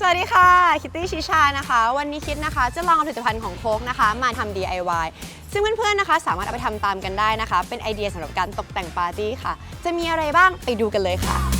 สวัสดีค่ะคิตตี้ชิชานะคะ วันนี้คิดนะคะจะลองผลิตภัณฑ์ของโค้กนะคะ มาทำ DIY ซึ่งเพื่อนๆนะคะ สามารถเอาไปทำตามกันได้นะคะ เป็นไอเดียสำหรับการตกแต่งปาร์ตี้ค่ะ จะมีอะไรบ้างไปดูกันเลยค่ะ